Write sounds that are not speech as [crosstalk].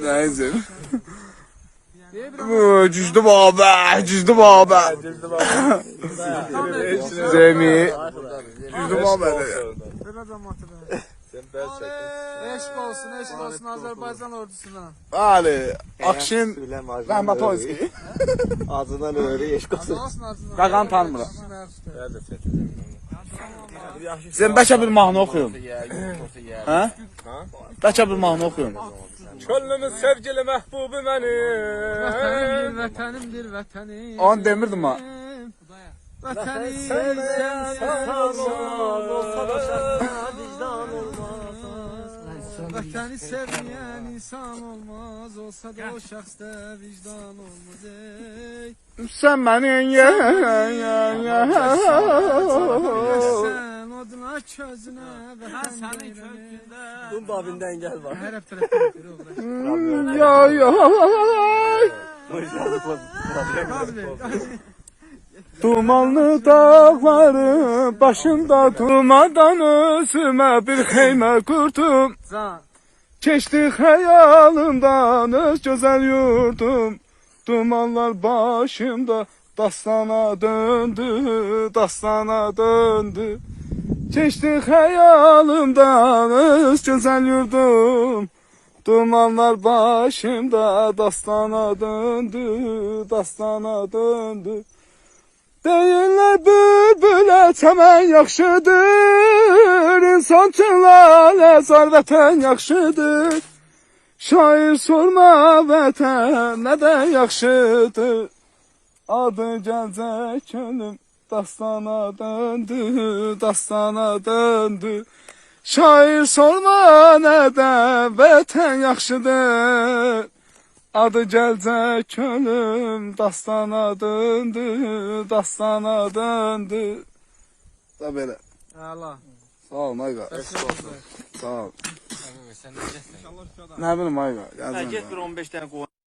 Neyse. Cüzdüm abi, cüzdüm abi. Zemi. Cüzdüm abi. Biraz amatör. Eşk olsun, eşk olsun Azerbaycan ordusuna. Ali, Akşin, Rəhmət olsun. Ağzından öyle eşk olsun. Qaqan tanımıram. Sən bəlkə bir mahnı oxuyun. Hə? Bəlkə bir mahnı oxuyun. Könlümün sevgili mehbubu benim. vətənimdir, vətənim. Onu demirdim ha. Vətənim Sevmeyeceğim sağ Olsa da şartına vicdan olmaz. Vətəni sevməyən insan olmaz, olsa da o şəxsdə vicdan olmaz. Ey. Sən məni ye, ye, ye. Sən oduna közünə vətən kökündə. Bunun babinden gel bak. Hər hep tərəfdən [laughs] Ya ya. Dumanlı dağların başında durmadan özümə bir xeymə qurdum. Can. Keçdi xəyalımdan öz gözəl yurdum. Dumanlar başımda dastana döndü, dastana döndü. Keçdi xəyalımdan öz gözəl yurdum. Dumanlar başımda dastana döndü, dastana döndü. Deyirlər bülbülə çəmən yaxşıdır, insan üçün lalə zar vətən yaxşıdır. Şair sorma vətən nədən yaxşıdır. Adı gəlcək könlüm dastana döndü, dastana döndü. Şair sorma nədən vətən yaxşıdır. Adı gəlcək könlüm dastana döndü, dastana döndü. Da belə. Allah. Sağ ol Mayqa. Sağ ol. Nə bilim Mayqa. Gəldim. get bir 15 tane koy.